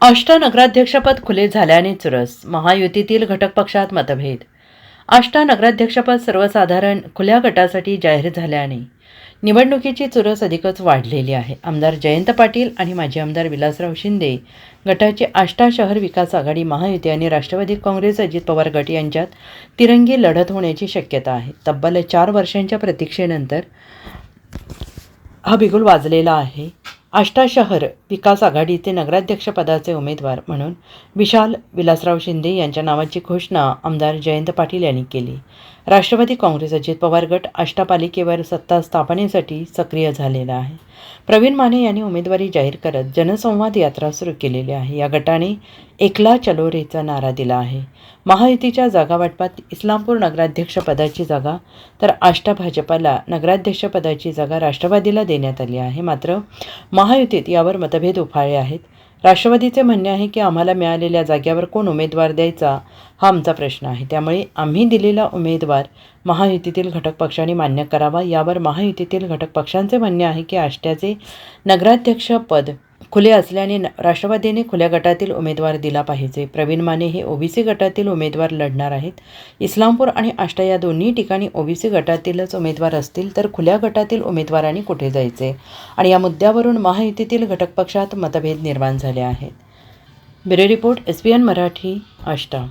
आष्टा नगराध्यक्षपद खुले झाल्याने चुरस. महायुतीतील घटक पक्षात मतभेद. आष्टा नगराध्यक्षपद सर्वसाधारण खुल्या गटासाठी जाहीर झाल्याने निवडणुकीची चुरस अधिकच वाढलेली आहे. आमदार जयंत पाटील आणि माजी आमदार विलासराव शिंदे गटाची आष्टा शहर विकास आघाडी महायुती आणि राष्ट्रवादी काँग्रेस अजित पवार गट यांच्यात तिरंगी लढत होण्याची शक्यता आहे. तब्बल चार वर्षांच्या प्रतीक्षेनंतर हा बिगुल वाजलेला आहे. आष्टा शहर विकास आघाडीचे नगराध्यक्षपदाचे उमेदवार म्हणून विशाल विलासराव शिंदे यांच्या नावाची घोषणा आमदार जयंत पाटील यांनी केली. राष्ट्रवादी काँग्रेस अजित पवार गट अष्टापालिकेवर सत्ता स्थापनेसाठी सक्रिय झालेला आहे. प्रवीण माने यांनी उमेदवारी जाहीर करत जनसंवाद यात्रा सुरू केलेली आहे. या गटाने एकला चलो रेचा नारा दिला आहे. महायुतीच्या जागावाटपात इस्लामपूर नगराध्यक्षपदाची जागा तर आष्टा भाजपाला नगराध्यक्षपदाची जागा राष्ट्रवादीला देण्यात आली आहे. मात्र महायुतीत यावर मतभेद उफाळले आहेत. राष्ट्रवादीचे म्हणणे आहे की आम्हाला मिळालेल्या जाग्यावर कोण उमेदवार द्यायचा हा आमचा प्रश्न आहे. त्यामुळे आम्ही दिलेला उमेदवार महायुतीतील घटक पक्षांनी मान्य करावा. यावर महायुतीतील घटक पक्षांचे म्हणणे आहे की आष्ट्याचे नगराध्यक्षपद खुले असल्याने राष्ट्रवादीने खुल्या गटातील उमेदवार दिला पाहिजे. प्रवीण माने हे ओबीसी गटातील उमेदवार लढणार आहेत. इस्लामपूर आणि आष्टा या दोन्ही ठिकाणी ओबीसी गटातीलच उमेदवार असतील तर खुल्या गटातील उमेदवारांनी कुठे जायचे? आणि या मुद्द्यावरून महायुतीतील घटक पक्षात मतभेद निर्माण झाले आहेत. Bureau report S P N Marathi Ashta.